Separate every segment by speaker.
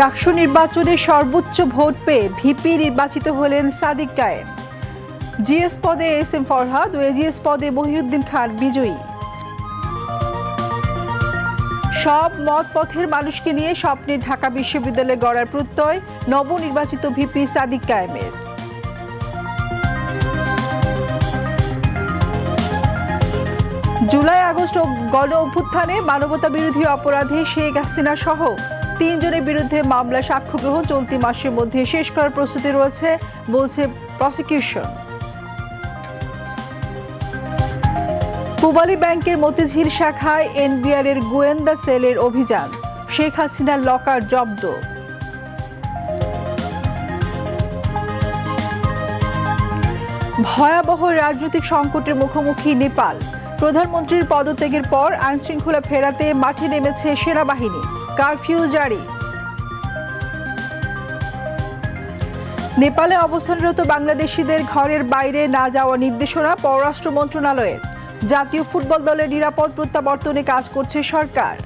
Speaker 1: ডাকসু নির্বাচনে সর্বোচ্চ ভোট পেয়ে ভিপি নির্বাচিত হলেন সাদিক কায়েম। জিএস পদে এস এম ফরহাদ ও এজিএস পদে মহিউদ্দিন খান বিজয়ী। সব মত পথের মানুষকে নিয়ে স্বপ্নে ঢাকা বিশ্ববিদ্যালয়ে গড়ার প্রত্যয় নবনির্বাচিত ভিপি সাদিক কায়েমের। জুলাই আগস্ট গণ অভ্যুত্থানে মানবতা বিরোধী অপরাধে শেখ হাসিনা সহ তিনজনের বিরুদ্ধে মামলা, সাক্ষ্য গ্রহণ চলতি মাসের মধ্যে শেষ করার প্রস্তুতি রয়েছে, বলছে প্রসিকিউশন। পূবালী ব্যাংকের মতিঝিল শাখায় এনবিআর এর গোয়েন্দা সেলের অভিযান, শেখ হাসিনার লকার জব্দ। ভয়াবহ রাজনৈতিক সংকটের মুখোমুখি নেপাল। প্রধানমন্ত্রীর পদত্যাগের পর আইনশৃঙ্খলা ফেরাতে মাঠে নেমেছে সেনাবাহিনী। কারফিউ জারি। নেপালে অবস্থানরত বাংলাদেশিদের ঘরের বাইরে না যাওয়া নির্দেশনা পররাষ্ট্র মন্ত্রণালয়ের। জাতীয় ফুটবল দলের নিরাপদ প্রত্যাবর্তনে কাজ করছে সরকার।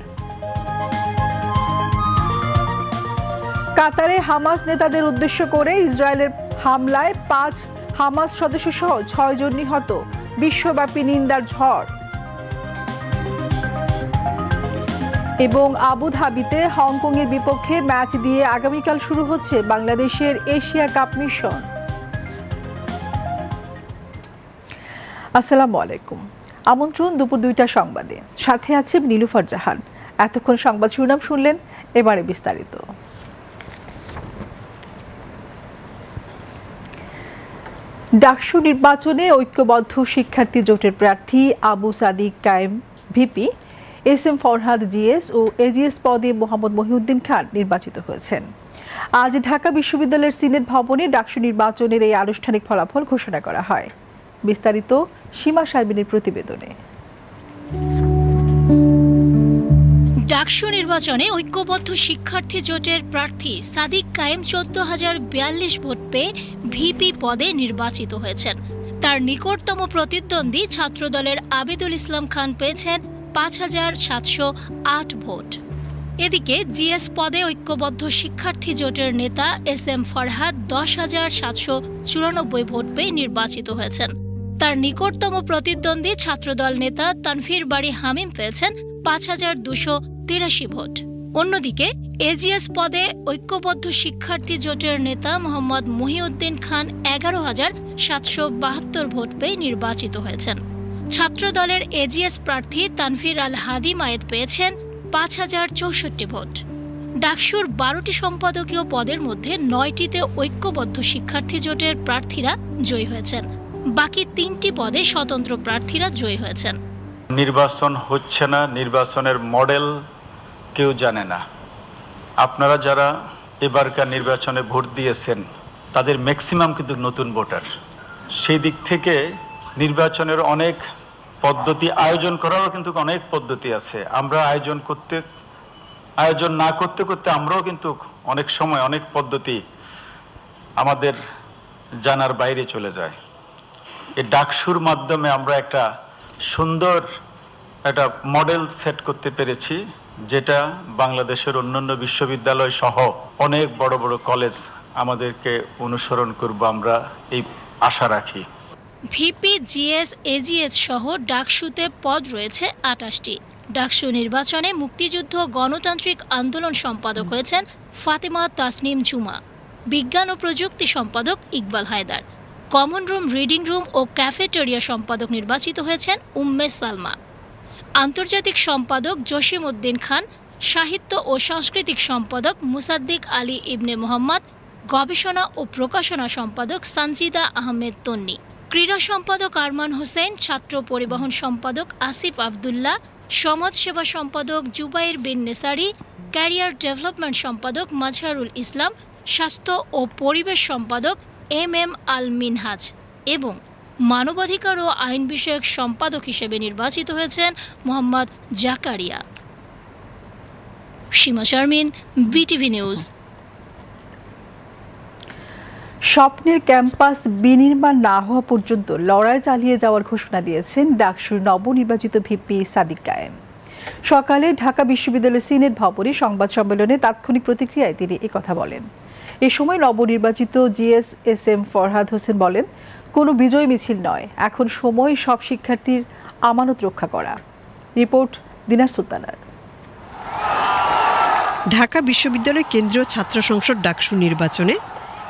Speaker 1: কাতারে হামাস নেতাদের উদ্দেশ্য করে ইসরায়েলের হামলায় পাঁচ হামাস সদস্য সহ ছয় জন নিহত। বিশ্বব্যাপী নিন্দার ঝড়। এবং আবুধাবিতে হংকং এর বিপক্ষে ম্যাচ দিয়ে আগামীকাল শুরু হচ্ছে বাংলাদেশের এশিয়া কাপ মিশন। আসসালামু আলাইকুম। আমন্ত্রণ দুপুর দুইটা সংবাদে। সাথে আছে নীলুফার জাহান। এতক্ষণ সংবাদ শিরোনাম শুনলেন, এবারে বিস্তারিত। ডাকসু নির্বাচনে ঐক্যবদ্ধ শিক্ষার্থী জোটের প্রার্থী Abu Sadiq Kayem, VP S M Farhad GS ও এজিএস পদে মোহাম্মদ মহিউদ্দিন খান নির্বাচিত হয়েছেন। আজ ঢাকা বিশ্ববিদ্যালয়ের সিনেট ভবনে ডাকসু নির্বাচনের এই আনুষ্ঠানিক ফলাফল ঘোষণা করা হয়। বিস্তারিত সীমা সার্বিনের প্রতিবেদনে।
Speaker 2: ডাকসু নির্বাচনে ঐক্যবদ্ধ শিক্ষার্থী জোটের প্রার্থী সাদিক কায়েম চোদ্দ হাজার বিয়াল্লিশ ভোট পেয়ে ভিপি পদে নির্বাচিত হয়েছেন। তার নিকটতম প্রতিদ্বন্দ্বী ছাত্রদলের আবিদুল ইসলাম খান পেয়েছেন পাঁচ হাজার সাতশো আট ভোট। এদিকে জিএস পদে ঐক্যবদ্ধ শিক্ষার্থী জোটের নেতা এস এম ফরহাদ দশ হাজার সাতশো চুরানব্বই ভোট পেয়ে নির্বাচিত হয়েছেন। তার নিকটতম প্রতিদ্বন্দ্বী ছাত্রদল নেতা তানফির বাড়ি হামিম পেয়েছেন পাঁচ হাজার দুশো তিরাশি ভোট। অন্যদিকে এজিএস পদে ঐক্যবদ্ধ শিক্ষার্থী জোটের নেতা মোহাম্মদ মহিউদ্দিন খান এগারো হাজার সাতশো বাহাত্তর ভোট পেয়ে নির্বাচিত হয়েছেন। ছাত্রদলের এজিএস প্রার্থী তানফির আল হাদি মায়েদ পেয়েছেন পাঁচ হাজার চৌষট্টি ভোট। ডাকসুর বারোটি সম্পাদকীয় পদের মধ্যে নয়টিতে ঐক্যবদ্ধ শিক্ষার্থী জোটের প্রার্থীরা জয়ী হয়েছেন। বাকি তিনটি পদে স্বতন্ত্র প্রার্থীরা জয়ী হয়েছেন।
Speaker 3: নির্বাচন হচ্ছে না, নির্বাচনের মডেল কেউ জানে না। আপনারা যারা এবারকার নির্বাচনে ভোট দিয়েছেন, তাদের ম্যাক্সিমাম কিন্তু নতুন ভোটার। সেই দিক থেকে নির্বাচনের অনেক পদ্ধতি আয়োজন করারও কিন্তু অনেক পদ্ধতি আছে। আমরা আয়োজন করতে, আয়োজন না করতে করতে আমরাও কিন্তু অনেক সময় অনেক পদ্ধতি আমাদের জানার বাইরে চলে যায়। এই ডাকসুর মাধ্যমে আমরা একটা সুন্দর একটা মডেল সেট করতে পেরেছি, যেটা বাংলাদেশের অন্যান্য বিশ্ববিদ্যালয় সহ অনেক বড় বড় কলেজ আমাদেরকে অনুসরণ করব আমরা, এই আশা রাখি।
Speaker 2: ভিপি জিএস এজিএস সহ ডাকসুতে পদ রয়েছে আটাশটি। ডাকসু নির্বাচনে মুক্তিযুদ্ধ গণতান্ত্রিক আন্দোলন সম্পাদক হয়েছেন ফাতেমা তাসনিম জুমা। বিজ্ঞান ও প্রযুক্তি সম্পাদক Iqbal Haider. Common room reading room ও ক্যাফেটেরিয়া সম্পাদক নির্বাচিত হয়েছেন উম্মে সালমা। আন্তর্জাতিক সম্পাদক জসিম উদ্দিন খান সাহিত্য ও সাংস্কৃতিক সম্পাদক মুসাদ্দিক আলী ইবনে মোহাম্মদ গবেষণা ও প্রকাশনা সম্পাদক সানজিদা আহমেদ তন্নি। ক্রীড়া সম্পাদক আরমান হোসেন, ছাত্র পরিবহন সম্পাদক আসিফ আবদুল্লাহ সমাজসেবা সম্পাদক জুবাইর বিন নেসারি, ক্যারিয়ার ডেভেলপমেন্ট সম্পাদক মাজহারুল ইসলাম, স্বাস্থ্য ও পরিবেশ সম্পাদক এম এম আল মিনহাজ এবং মানবাধিকার ও আইন বিষয়ক সম্পাদক হিসেবে নির্বাচিত হয়েছেন Mohammad Zakaria. Sima Sharmin, BTV news.
Speaker 1: স্বপ্নের ক্যাম্পাস বিনির্মাণ না হওয়া পর্যন্ত লড়াই চালিয়ে যাওয়ার ঘোষণা দিয়েছেন ডাকসুর নবনির্বাচিত ভিপি সাদিক কায়েম। সকালে ঢাকা বিশ্ববিদ্যালয় সিনেট ভবনে সংবাদ সম্মেলনে তাৎক্ষণিক প্রতিক্রিয়ায় তিনি একথা বলেন। এ সময় নবনির্বাচিত GS S M Farhad Hossain বলেন, কোনো বিজয় মিছিল নয়, এখন সময় সব শিক্ষার্থীর আমানত রক্ষা করা। রিপোর্ট দিনার সুলতানার।
Speaker 4: ঢাকা বিশ্ববিদ্যালয় কেন্দ্রীয় ছাত্র সংসদ ডাকসু নির্বাচনে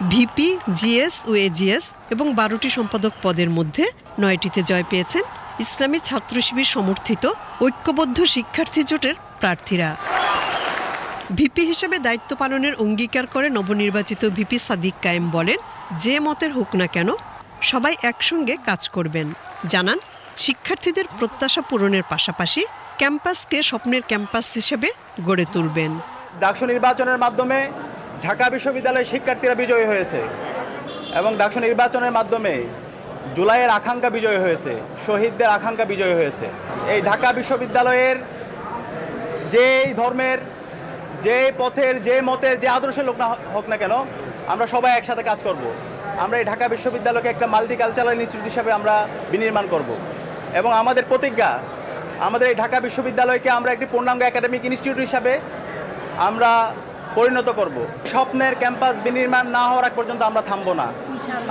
Speaker 4: ভিপি, জিএস ও এজিএস এবং বারোটি সম্পাদক পদের মধ্যে নয়টিতে জয় পেয়েছেন ইসলামী ছাত্র শিবির সমর্থিত ঐক্যবদ্ধ শিক্ষার্থী জোটের প্রার্থীরা। ভিপি হিসেবে দায়িত্ব পালনের অঙ্গীকার করে নবনির্বাচিত ভিপি সাদিক কায়েম বলেন, যে মতের হোক না কেন, সবাই একসঙ্গে কাজ করবেন। জানান, শিক্ষার্থীদের প্রত্যাশা পূরণের পাশাপাশি ক্যাম্পাসকে স্বপ্নের ক্যাম্পাস হিসেবে গড়ে তুলবেন।
Speaker 5: ডাকসু নির্বাচনের মাধ্যমে ঢাকা বিশ্ববিদ্যালয়ের শিক্ষার্থীরা বিজয়ী হয়েছে এবং ডাকসু নির্বাচনের মাধ্যমে জুলাইয়ের আকাঙ্ক্ষা বিজয় হয়েছে, শহীদদের আকাঙ্ক্ষা বিজয় হয়েছে এই ঢাকা বিশ্ববিদ্যালয়ের যেই ধর্মের যে পথের যে মতের, যে আদর্শের লোক না হোক না কেন, আমরা সবাই একসাথে কাজ করব। আমরা এই ঢাকা বিশ্ববিদ্যালয়কে একটা মাল্টিকালচারাল ইনস্টিটিউট হিসাবে আমরা বিনির্মাণ করব। এবং আমাদের প্রতিজ্ঞা, আমাদের এই ঢাকা বিশ্ববিদ্যালয়কে আমরা একটি পূর্ণাঙ্গ একাডেমিক ইনস্টিটিউট হিসাবে আমরা পরিণত করব। স্বপ্নের ক্যাম্পাস বিনির্মাণ না হওয়ার আগ পর্যন্ত আমরা থামবো না।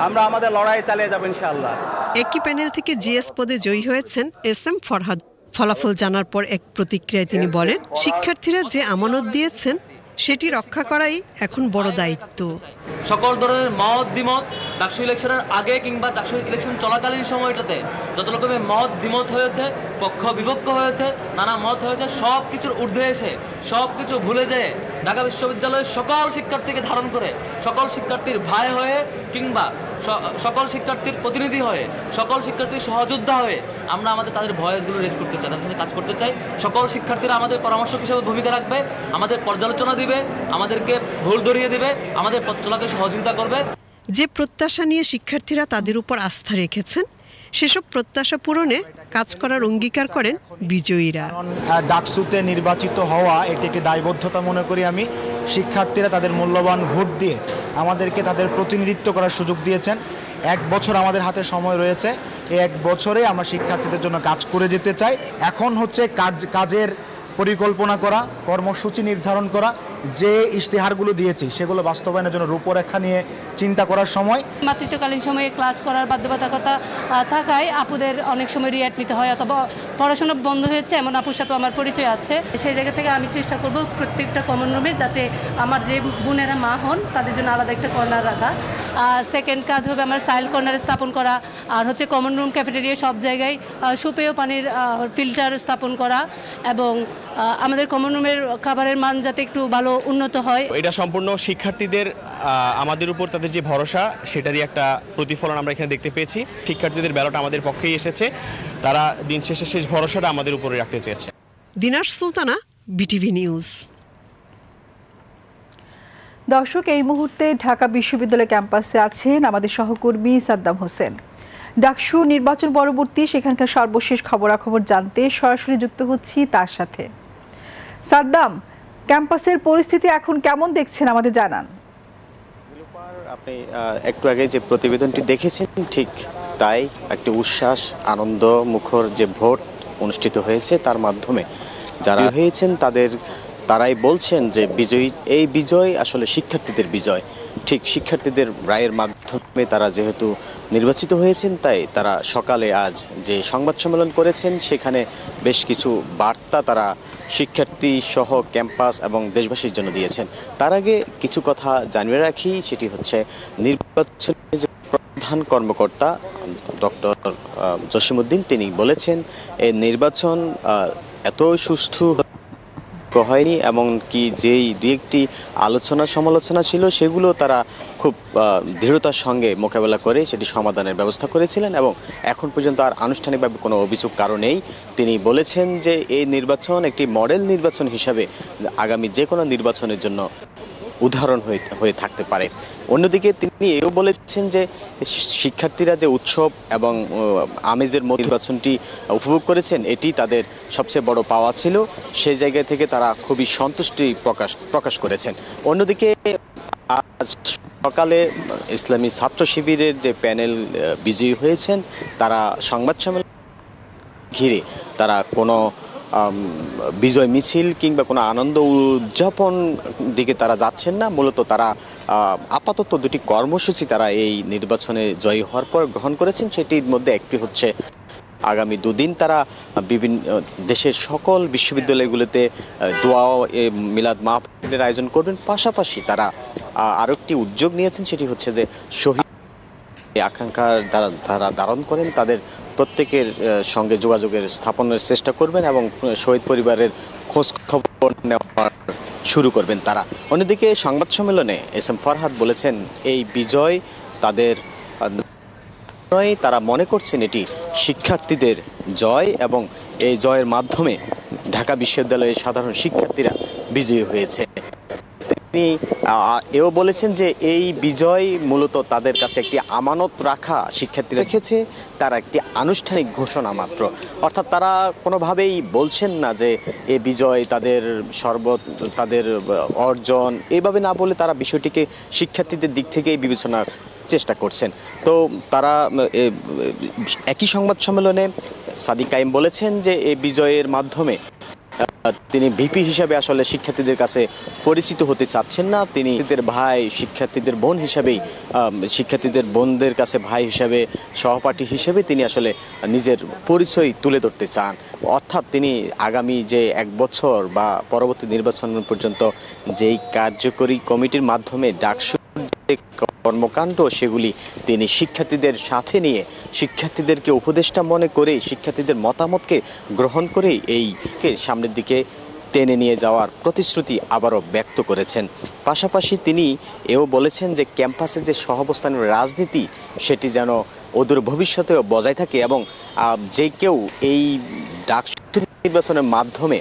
Speaker 5: আমরা আমাদের লড়াই চালিয়ে যাব ইনশাল্লাহ
Speaker 4: একই প্যানেল থেকে জিএস পদে জয়ী হয়েছেন এস এম ফরহাদ। ফলাফল জানার পর এক প্রতিক্রিয়ায় তিনি বলেন শিক্ষার্থীরা যে আমানত দিয়েছেন সেটি রক্ষা করাই এখন বড় দায়িত্ব।
Speaker 6: সকল ধরনের মত দ্বিমত, ডাকসু ইলেকশনের আগে কিংবা ডাকসু ইলেকশন চলাকালীন সময়টাতে যত রকমের মত দ্বিমত হয়েছে, পক্ষ বিপক্ষ হয়েছে, নানা মত হয়েছে, সব কিছুর ঊর্ধ্বে এসে, সব কিছু ভুলে যেয়ে ঢাকা বিশ্ববিদ্যালয়ের সকল শিক্ষার্থীকে ধারণ করে, সকল শিক্ষার্থীর ভাই হয়ে কিংবা সকল শিক্ষার্থীর প্রতিনিধি হয়ে, সকল শিক্ষার্থীর সহযোদ্ধা হয়ে আমরা আমাদের তাদের ভয়েসগুলো রেজ করতে চাই, তাদের সাথে কাজ করতে চাই। সকল শিক্ষার্থীরা আমাদের পরামর্শক হিসেবে ভূমিকা রাখবে, আমাদের পর্যালোচনা দিবে, আমাদেরকে ভুল ধরিয়ে দিবে, আমাদের পথ চলাকে সহযোগিতা করবে।
Speaker 4: যে প্রত্যাশা নিয়ে শিক্ষার্থীরা তাদের উপর আস্থা রেখেছেন সেসব প্রত্যাশা পূরণে কাজ করার অঙ্গীকার করেন বিজয়ীরা।
Speaker 7: ডাকসুতে নির্বাচিত হওয়া এটি একটি দায়বদ্ধতা মনে করি আমি। শিক্ষার্থীরা তাদের মূল্যবান ভোট দিয়ে আমাদেরকে তাদের প্রতিনিধিত্ব করার সুযোগ দিয়েছেন। এক বছর আমাদের হাতে সময় রয়েছে। এই এক বছরে আমরা শিক্ষার্থীদের জন্য কাজ করে যেতে চাই। এখন হচ্ছে কাজ কাজের পরিকল্পনা করা, কর্মসূচি নির্ধারণ করা, যে ইশতেহারগুলো দিয়েছি সেগুলো বাস্তবায়নের জন্য রূপরেখা নিয়ে চিন্তা করার সময়।
Speaker 8: মাতৃত্বকালীন সময়ে ক্লাস করার বাধ্যবাধকতা থাকায় আপুদের অনেক সময় রিয়াট নিতে হয় অথবা পড়াশোনা বন্ধ হয়েছে, এমন আপুর সাথে আমার পরিচয় আছে। সেই জায়গা থেকে আমি চেষ্টা করব প্রত্যেকটা কমন রুমে যাতে আমার যে বোনেরা মা হন, তাদের জন্য আলাদা একটা কর্নার রাখা। আর সেকেন্ড কাজ হবে আমার সাইল কর্নার স্থাপন করা আর হচ্ছে কমন রুম ক্যাফেটেরিয়া সব জায়গায় সুপেয় পানির ফিল্টার স্থাপন করা এবং আমাদের কমন রুমের খাবারের মান যাতে একটু ভালো উন্নত হয়।
Speaker 9: এটা সম্পূর্ণ শিক্ষার্থীদের আমাদের উপর তাদের যে ভরসা সেটারই একটা প্রতিফলন আমরা এখানে দেখতে পেয়েছি। শিক্ষার্থীদের ব্যালট আমাদের পক্ষেই এসেছে। তারা দিন শেষে শেষ ভরসাটা আমাদের উপরে রাখতে চেয়েছে।
Speaker 4: Dinar Sultana BTV news.
Speaker 1: দর্শক এই মুহূর্তে ঢাকা বিশ্ববিদ্যালয় ক্যাম্পাসে আছেন আমাদের সহকর্মী সাদ্দাম হোসেন। ডাকসু নির্বাচন পরবর্তী সেখানকার সর্বশেষ খবরাখবর জানতে সরাসরি যুক্ত হচ্ছি তার সাথে। সাদ্দাম ক্যাম্পাসের পরিস্থিতি এখন কেমন দেখছেন আমাদের জানান।
Speaker 10: আপনি একটু আগে যে প্রতিবেদনটি দেখেছেন ঠিক তাই একটি উচ্ছ্বাস আনন্দ মুখর যে ভোট অনুষ্ঠিত হয়েছে তার মাধ্যমে যারা হয়েছেন তাদের তারাই বলছেন যে বিজয়ী, এই বিজয় আসলে শিক্ষার্থীদের বিজয়। ঠিক শিক্ষার্থীদের রায়ের মাধ্যমে তারা যেহেতু নির্বাচিত হয়েছেন, তাই তারা সকালে আজ যে সংবাদ সম্মেলন করেছেন, সেখানে বেশ কিছু বার্তা তারা শিক্ষার্থী সহ ক্যাম্পাস এবং দেশবাসীর জন্য দিয়েছেন। তার আগে কিছু কথা জানিয়ে রাখি, সেটি হচ্ছে নির্বাচনে যে প্রধান কর্মকর্তা ডক্টর জসিমউদ্দিন, তিনি বলেছেন এই নির্বাচন এত সুষ্ঠু হয়নি এবং কি যেই দু একটি আলোচনা সমালোচনা ছিল সেগুলো তারা খুব দৃঢ়তার সঙ্গে মোকাবেলা করে সেটি সমাধানের ব্যবস্থা করেছিলেন এবং এখন পর্যন্ত আর আনুষ্ঠানিকভাবে কোনো অভিযোগ কারণেই তিনি বলেছেন যে এই নির্বাচন একটি মডেল নির্বাচন হিসাবে আগামী যে কোনো নির্বাচনের জন্য উদাহরণ হয়ে থাকতে পারে। অন্যদিকে তিনি এও বলেছেন যে শিক্ষার্থীরা যে উৎসব এবং আমেজের মধ্যে নির্বাচনটি উপভোগ করেছেন, এটি তাদের সবচেয়ে বড় পাওয়া ছিল। সেই জায়গা থেকে তারা খুবই সন্তুষ্টি প্রকাশ প্রকাশ করেছেন। অন্যদিকে আজ সকালে ইসলামী ছাত্র শিবিরের যে প্যানেল বিজয়ী হয়েছেন, তারা সংবাদ সম্মেলন ঘিরে তারা কোনো বিজয় মিছিল কিংবা কোনো আনন্দ উদযাপন দিকে তারা যাচ্ছেন না। মূলত তারা আপাতত দুটি কর্মসূচি তারা এই নির্বাচনে জয়ী হওয়ার পর গ্রহণ করেছেন। সেটির মধ্যে একটি হচ্ছে, আগামী দুদিন তারা বিভিন্ন দেশের সকল বিশ্ববিদ্যালয়গুলোতে দোয়া মিলাদ মাহফিলের আয়োজন করবেন। পাশাপাশি তারা একটি উদ্যোগ নিয়েছেন, সেটি হচ্ছে যে শহীদ এই আকাঙ্ক্ষার দ্বারা তারা ধারণ করেন, তাদের প্রত্যেকের সঙ্গে যোগাযোগের স্থাপনের চেষ্টা করবেন এবং শহীদ পরিবারের খোঁজ খবর নেওয়ার শুরু করবেন তারা। অন্যদিকে সংবাদ সম্মেলনে এস এম ফরহাদ বলেছেন, এই বিজয় তাদের, নয়, তারা মনে করছেন এটি শিক্ষার্থীদের জয় এবং এই জয়ের মাধ্যমে ঢাকা বিশ্ববিদ্যালয়ের সাধারণ শিক্ষার্থীরা বিজয়ী হয়েছে। তিনি এও বলেছেন যে এই বিজয় মূলত তাদের কাছে একটি আমানত রাখা শিক্ষার্থী রেখেছে, তার একটি আনুষ্ঠানিক ঘোষণা মাত্র। অর্থাৎ তারা কোনোভাবেই বলছেন না যে এ বিজয় তাদের সর্বত, তাদের অর্জন, এভাবে না বলে তারা বিষয়টিকে শিক্ষার্থীদের দিক থেকেই বিবেচনার চেষ্টা করছেন। তো তারা একই সংবাদ সম্মেলনে সাদিক কাইম বলেছেন যে এ বিজয়ের মাধ্যমে তিনি ভিপি হিসাবে আসলে শিক্ষার্থীদের কাছে পরিচিত হতে চাচ্ছেন না। তিনি ভাই, শিক্ষার্থীদের বোন হিসাবেই শিক্ষার্থীদের বোনদের কাছে ভাই হিসাবে, সহপাঠী হিসেবে তিনি আসলে নিজের পরিচয় তুলে ধরতে চান। অর্থাৎ তিনি আগামী যে এক বছর বা পরবর্তী নির্বাচন পর্যন্ত যেই কার্যকরী কমিটির মাধ্যমে ডাকসু কর্মকাণ্ড, সেগুলি তিনি শিক্ষার্থীদের সাথে নিয়ে, শিক্ষার্থীদেরকে উপদেষ্টা মনে করে শিক্ষার্থীদের মতামতকে গ্রহণ করেই এইকে সামনের দিকে টেনে নিয়ে যাওয়ার প্রতিশ্রুতি আবারও ব্যক্ত করেছেন। পাশাপাশি তিনি এও বলেছেন যে, ক্যাম্পাসে যে সহাবস্থানের রাজনীতি, সেটি যেন অদূর ভবিষ্যতেও বজায় থাকে এবং যে কেউ এই ডাকসু নির্বাচনের মাধ্যমে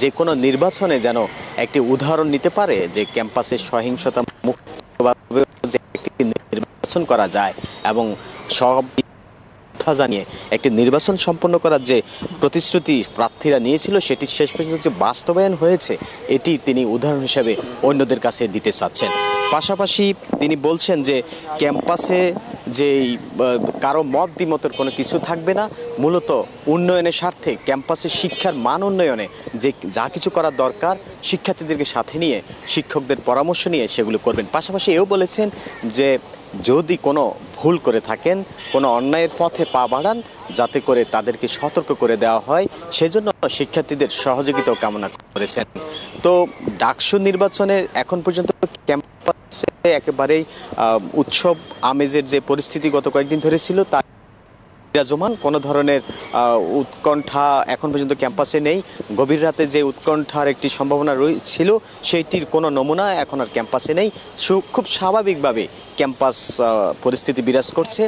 Speaker 10: যে কোনো নির্বাচনে যেন একটি উদাহরণ নিতে পারে যে, ক্যাম্পাসে সহিংসতা একটি নির্বাচন করা যায় এবং সব জানিয়ে একটি নির্বাচন সম্পন্ন করার যে প্রতিশ্রুতি প্রার্থীরা নিয়েছিল, সেটি শেষ পর্যন্ত যে বাস্তবায়ন হয়েছে, এটি তিনি উদাহরণ হিসেবে অন্যদের কাছে দিতে চাচ্ছেন। পাশাপাশি তিনি বলছেন যে ক্যাম্পাসে যেই কারও মত দ্বিমতের কোনো কিছু থাকবে না। মূলত উন্নয়নের স্বার্থে ক্যাম্পাসে শিক্ষার মান উন্নয়নে যে যা কিছু করার দরকার, শিক্ষার্থীদেরকে সাথে নিয়ে, শিক্ষকদের পরামর্শ নিয়ে সেগুলো করবেন। পাশাপাশি এও বলেছেন যে, যদি কোনো ভুল করে থাকেন, কোনো অন্যায়ের পথে পা বাড়ান, যাতে করে তাদেরকে সতর্ক করে দেওয়া হয়, সেজন্য শিক্ষার্থীদের সহযোগিতাও কামনা করেছেন। তো ডাকসু নির্বাচনের এখন পর্যন্ত ক্যাম্পাসে একেবারেই উৎসব আমেজের যে পরিস্থিতি গত কয়েকদিন ধরে ছিল, তা বিরাজমান। কোনো ধরনের উৎকণ্ঠা এখন পর্যন্ত ক্যাম্পাসে নেই। গভীর রাতে যে উৎকণ্ঠার একটি সম্ভাবনা ছিল, সেইটির কোনো নমুনা এখন আর ক্যাম্পাসে নেই। খুব স্বাভাবিকভাবে ক্যাম্পাস পরিস্থিতি বিরাজ করছে।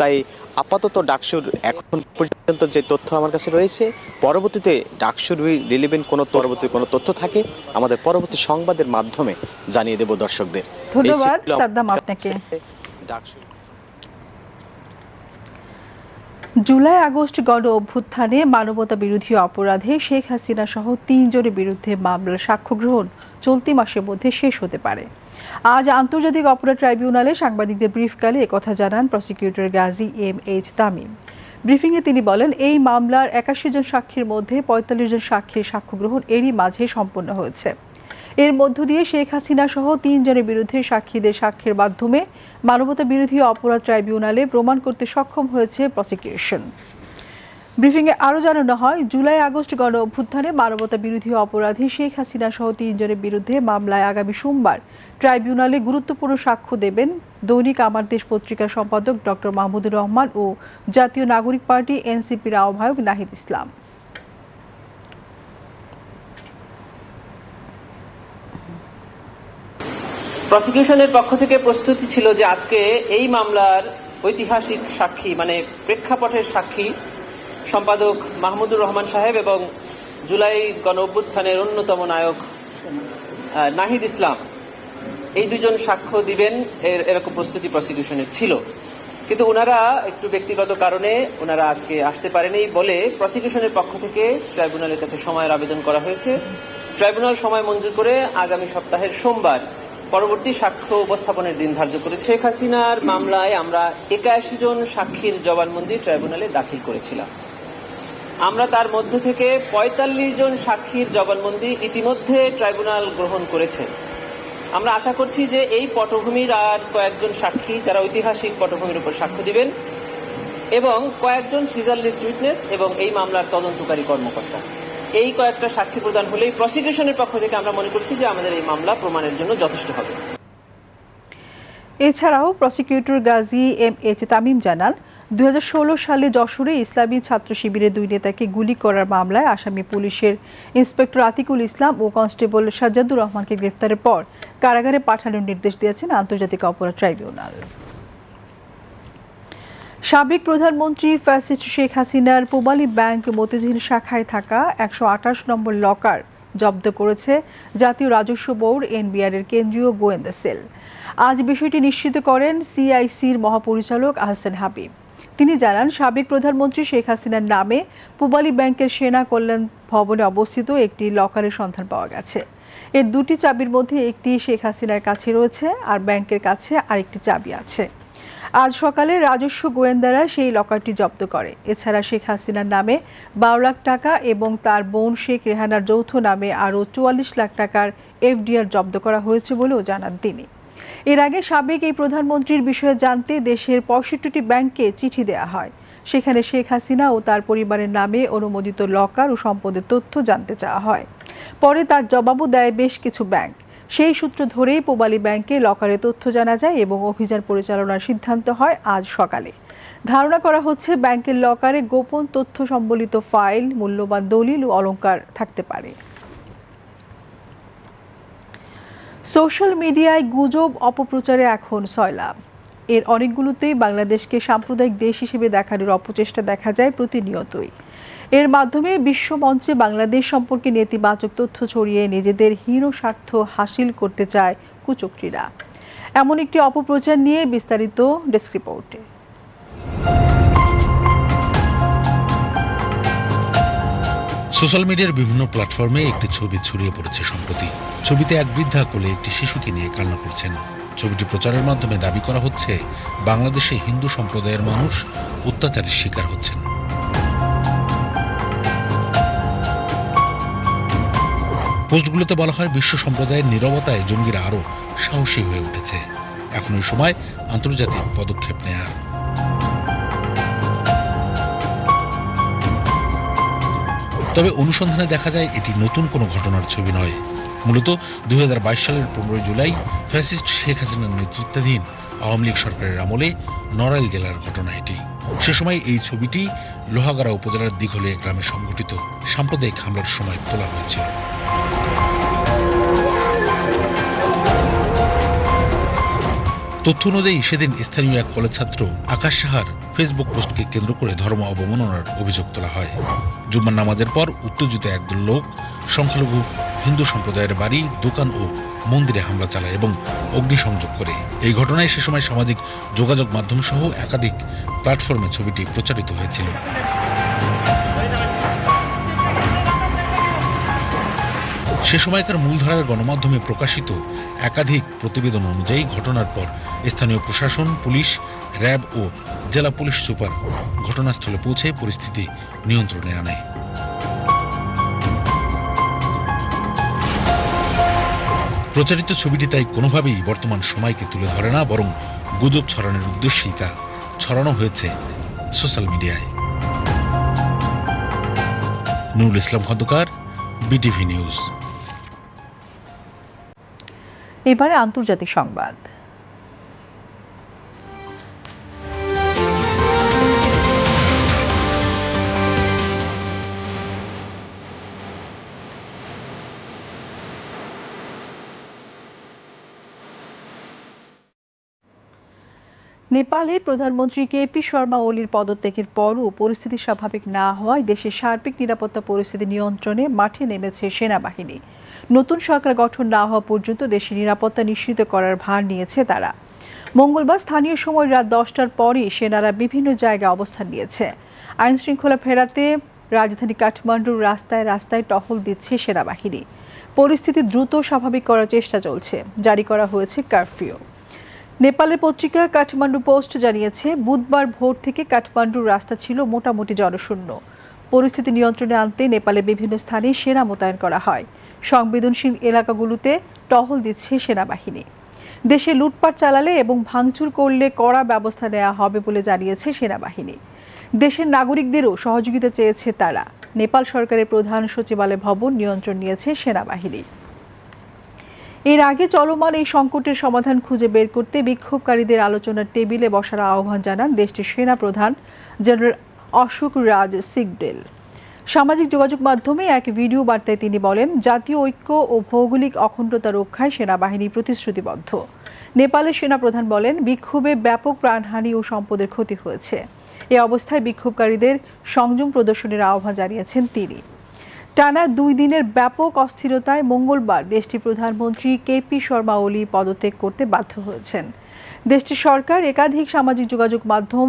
Speaker 10: তাই আপাতত ডাকসুর এখন পর্যন্ত যে তথ্য আমার কাছে রয়েছে পরবর্তীতে ডাকসুর রিলিভেন্ট কোনো পরবর্তী কোনো তথ্য থাকে আমাদের পরবর্তী সংবাদের মাধ্যমে জানিয়ে দেব দর্শকদের।
Speaker 1: ধন্যবাদ, সাদ্দাম, আপনাকে।
Speaker 10: ডাকসুর।
Speaker 1: জুলাই আগস্ট গণ অভ্যুত্থানে মানবতা বিরোধী অপরাধে শেখ হাসিনা সহ তিনজনের বিরুদ্ধে মামলার সাক্ষ্য গ্রহণ চলতি মাসের মধ্যে শেষ হতে পারে। আজ আন্তর্জাতিক অপরাধ ট্রাইব্যুনালে সাংবাদিকদের ব্রিফকালে একথা জানান prosecutor Gazi M H Tamim. ব্রিফিংয়ে তিনি বলেন, এই মামলার একাশি জন সাক্ষীর মধ্যে পঁয়তাল্লিশ জন সাক্ষীর সাক্ষ্য গ্রহণ এরই মাঝে সম্পন্ন হয়েছে। এর মধ্য দিয়ে শেখ হাসিনা সহ তিনজনের বিরুদ্ধে সাক্ষীদের সাক্ষ্যের মাধ্যমে মানবতা বিরোধী অপরাধ ট্রাইব্যুনালে প্রমাণ করতে সক্ষম হয়েছে প্রসিকিউশন। ব্রিফিংয়ে আরও জানানো হয়, জুলাই আগস্ট গণ অভ্যুত্থানে মানবতা বিরোধী অপরাধী শেখ হাসিনা সহ তিনজনের বিরুদ্ধে মামলায় আগামী সোমবার ট্রাইব্যুনালে গুরুত্বপূর্ণ সাক্ষ্য দেবেন দৈনিক আমার দেশ পত্রিকার সম্পাদক ডক্টর মাহমুদুর রহমান ও জাতীয় নাগরিক পার্টি এনসিপির আহ্বায়ক নাহিদ ইসলাম।
Speaker 11: প্রসিকিউশনের পক্ষ থেকে প্রস্তুতি ছিল যে আজকে এই মামলার ঐতিহাসিক সাক্ষী মানে প্রেক্ষাপটের সাক্ষী সম্পাদক মাহমুদুর রহমান সাহেব এবং জুলাই গণ অভ্যুত্থানের অন্যতম নায়ক নাহিদ ইসলাম। এই দুজন সাক্ষ্য দিবেন এর- এরকম প্রস্তুতি প্রসিকিউশনের ছিল। কিন্তু ওনারা একটু ব্যক্তিগত কারণে ওনারা আজকে আসতে পারেনি বলে প্রসিকিউশনের পক্ষ থেকে ট্রাইব্যুনালের কাছে সময়ের আবেদন করা হয়েছে। ট্রাইব্যুনাল সময় মঞ্জুর করে আগামী সপ্তাহের সোমবার পরবর্তী সাক্ষ্য উপস্থাপনের দিন ধার্য করে শেখ হাসিনার মামলায় আমরা একাশি জন সাক্ষীর জবানবন্দি ট্রাইব্যুনালে দাখিল করেছিলাম। আমরা তার মধ্য থেকে পঁয়তাল্লিশ জন সাক্ষীর জবানবন্দি ইতিমধ্যে ট্রাইব্যুনাল গ্রহণ করেছে। আমরা আশা করছি যে এই পটভূমির আর কয়েকজন সাক্ষী যারা ঐতিহাসিক পটভূমির উপর সাক্ষ্য দিবেন এবং কয়েকজন সিজার লিস্ট উইটনেস এবং এই মামলার তদন্তকারী কর্মকর্তা। এই কয়েকটা সাক্ষী প্রদান হলেই প্রসিকিউশনের পক্ষ থেকে আমরা মনে করছি যে আমাদের এই মামলা প্রমাণের জন্য যথেষ্ট হবে।
Speaker 1: এছাড়াও prosecutor Gazi M H Tamim জানান দুই হাজার ষোলো সালে যশোরে ইসলামী ছাত্র শিবিরের দুই নেতাকে গুলি করার মামলায় আসামি পুলিশের ইন্সপেক্টর আতিকুল ইসলাম ও কনস্টেবল সাজ্জাদুর রহমানকে গ্রেফতারের পর কারাগারে পাঠানোর নির্দেশ দিয়েছেন আন্তর্জাতিক অপরাধ ট্রাইব্যুনাল। সাবেক প্রধানমন্ত্রী ফ্যাসিস্ট শেখ হাসিনার পূবালী ব্যাংক মতিঝিল শাখায় থাকা একশো আঠাশ নম্বর লকার জব্দ করেছে জাতীয় রাজস্ব বোর্ড এনবিআর এর কেন্দ্রীয় গোয়েন্দা সেল। আজ বিষয়টি নিশ্চিত করেন সিআইসির মহাপরিচালক আহসান হাবিব। তিনি জানান, সাবেক প্রধানমন্ত্রী শেখ হাসিনার নামে পূবালী ব্যাংকের সেনা কল্যাণ ভবনে অবস্থিত একটি লকারের সন্ধান পাওয়া গেছে। এর দুটি চাবির মধ্যে একটি শেখ হাসিনার কাছে রয়েছে আর ব্যাংকের কাছে আরেকটি চাবি আছে। আজ সকালে রাজস্ব গোয়েন্দারা সেই লকারটি জব্দ করে। এছাড়া শেখ হাসিনার নামে বারো লাখ টাকা এবং তার বোন শেখ রেহানার যৌথ নামে আরও চুয়াল্লিশ লাখ টাকার এফডিআর জব্দ করা হয়েছে বলেও জানান তিনি। এর আগে সাবেক এই প্রধানমন্ত্রীর বিষয়ে জানতে দেশের পঁয়ষট্টিটি ব্যাংকে চিঠি দেওয়া হয়। সেখানে শেখ হাসিনা ও তার পরিবারের নামে অনুমোদিত লকার ও সম্পদের তথ্য জানতে চাওয়া হয়। পরে তার জবাবও দেয় বেশ কিছু ব্যাংক। সেই সূত্র ধরেই পোবালি ব্যাংকে লকারে তথ্য জানা যায় এবং অভিযান পরিচালনার সিদ্ধান্ত হয় আজ সকালে। ধারণা করা হচ্ছে ব্যাংকের লকারে গোপন তথ্য সম্বলিত ফাইল, মূল্যবান দলিল ও অলংকার থাকতে পারে। সোশ্যাল মিডিয়ায় গুজব, অপপ্রচারে এখন সয়লাভ এর অনেকগুলোতেই বাংলাদেশকে সাম্প্রদায়িক দেশ হিসেবে দেখানোর অপচেষ্টা দেখা যায় প্রতিনিয়তই। এর মাধ্যমে বিশ্বমঞ্চে বাংলাদেশ সম্পর্কে নেতিবাচক তথ্য ছড়িয়ে নিজেদের হীন স্বার্থ হাসিল করতে চায় কুচক্রীরা। এমন একটি অপপ্রচার নিয়ে বিস্তারিত ডেস্ক রিপোর্টে।
Speaker 12: সোশ্যাল মিডিয়ার বিভিন্ন প্ল্যাটফর্মে একটি ছবি ছড়িয়ে পড়েছে সম্প্রতি। ছবিতে এক বৃদ্ধা কোলে একটি শিশুকে নিয়ে কান্না করছেন। ছবিটি প্রচারের মাধ্যমে দাবি করা হচ্ছে, বাংলাদেশে হিন্দু সম্প্রদায়ের মানুষ অত্যাচারের শিকার হচ্ছেন। পোস্টগুলোতে বলা হয়, বিশ্ব সম্প্রদায়ের নিরবতায় জঙ্গিরা আরও সাহসী হয়ে উঠেছে। এখন এই সময় আন্তর্জাতিক পদক্ষেপ নেয়ার। তবে অনুসন্ধানে দেখা যায়, এটি নতুন কোনো ঘটনার ছবি নয়। মূলত দুই হাজার বাইশ সালের পনেরোই জুলাই ফ্যাসিস্ট শেখ হাসিনার নেতৃত্বাধীন আওয়ামী লীগ সরকারের আমলে নড়াইল জেলার ঘটনা এটি। সে সময় এই ছবিটি লোহাগাড়া উপজেলার দিঘলিয়া গ্রামে সংঘটিত সাম্প্রদায়িক হামলার সময় তোলা হয়েছিল। তথ্য অনুযায়ী সেদিন স্থানীয় এক কলেজ ছাত্র আকাশ সাহার ফেসবুক পোস্টকে কেন্দ্র করে ধর্ম অবমাননার অভিযোগ তোলা হয়। জুম্মার নামাজের পর উত্তেজিত একদল লোক সংখ্যালঘু হিন্দু সম্প্রদায়ের বাড়ি, দোকান ও মন্দিরে হামলা চালায় এবং অগ্নিসংযোগ করে। এই ঘটনায় সে সময় সামাজিক যোগাযোগ মাধ্যম সহ একাধিক প্ল্যাটফর্মে ছবিটি প্রচারিত হয়েছিল। সে সময়কার মূলধারার গণমাধ্যমে প্রকাশিত একাধিক প্রতিবেদন অনুযায়ী ঘটনার পর স্থানীয় প্রশাসন, পুলিশ, র্যাব ও জেলা পুলিশ সুপার ঘটনাস্থলে পৌঁছে পরিস্থিতি নিয়ন্ত্রণে আনে। প্রচারিত ছবিটি তাই কোনোভাবেই বর্তমান সময়কে তুলে ধরে না, বরং গুজব ছড়ানোর উদ্দেশ্যেই তা ছড়ানো হয়েছে সোশ্যাল মিডিয়ায়। Nurul Islam Khandakar, BTV news.
Speaker 1: এবারে আন্তর্জাতিক সংবাদ। নেপালে প্রধানমন্ত্রী কেপি শর্মা ওলির পদত্যাগের পরও পরিস্থিতি স্বাভাবিক না হওয়ায় দেশের সার্বিক নিরাপত্তা পরিস্থিতি নিয়ন্ত্রণে মাঠে নেমেছে সেনাবাহিনী। নতুন সরকার গঠন না হওয়া পর্যন্ত দেশের নিরাপত্তা নিশ্চিত করার ভার নিয়েছে তারা। মঙ্গলবার স্থানীয় সময় রাত দশটার পরই সেনারা বিভিন্ন জায়গায় অবস্থান নিয়েছে। আইন শৃঙ্খলা ফেরাতে রাজধানী কাঠমান্ডুর রাস্তায় রাস্তায় টহল দিচ্ছে সেনাবাহিনী। পরিস্থিতি দ্রুত স্বাভাবিক করার চেষ্টা চলছে। জারি করা হয়েছে কারফিউ। নেপালের পত্রিকা কাঠমান্ডু পোস্ট জানিয়েছে, বুধবার ভোর থেকে কাঠমান্ডুর রাস্তা ছিল মোটামুটি জনশূন্য। পরিস্থিতি নিয়ন্ত্রণে আনতে নেপালের বিভিন্ন স্থানে সেনা মোতায়েন করা হয়। সংবেদনশীল এলাকাগুলোতে টহল দিচ্ছে সেনাবাহিনী। দেশে লুটপাট চালালে এবং ভাঙচুর করলে কড়া ব্যবস্থা নেওয়া হবে বলে জানিয়েছে সেনাবাহিনী। দেশের নাগরিকদেরও সহযোগিতা চেয়েছে তারা। নেপাল সরকারের প্রধান সচিবালয় ভবন নিয়ন্ত্রণ নিয়েছে সেনাবাহিনী। এর আগে চলমান এই সংকটের সমাধান খুঁজে বের করতে বিক্ষোভকারীদের আলোচনার টেবিলে বসার আহ্বান জানান দেশটির সেনা প্রধান জেনারেল অশোক রাজ সিগডেল সামাজিক যোগাযোগ মাধ্যমে এক ভিডিও বার্তায় তিনি বলেন, জাতীয় ঐক্য ও ভৌগোলিক অখণ্ডতা রক্ষায় সেনাবাহিনী প্রতিশ্রুতিবদ্ধ। নেপালের সেনাপ্রধান বলেন, বিক্ষোভে ব্যাপক প্রাণহানি ও সম্পদের ক্ষতি হয়েছে। এ অবস্থায় বিক্ষোভকারীদের সংযম প্রদর্শনের আহ্বান জানিয়েছেন তিনি। টানা দুই দিনের ব্যাপক অস্থিরতায় মঙ্গলবার দেশটির প্রধানমন্ত্রী কেপি শর্মা ওলি পদত্যাগ করতে বাধ্য হয়েছেন। দেশটির সরকার একাধিক সামাজিক যোগাযোগ মাধ্যম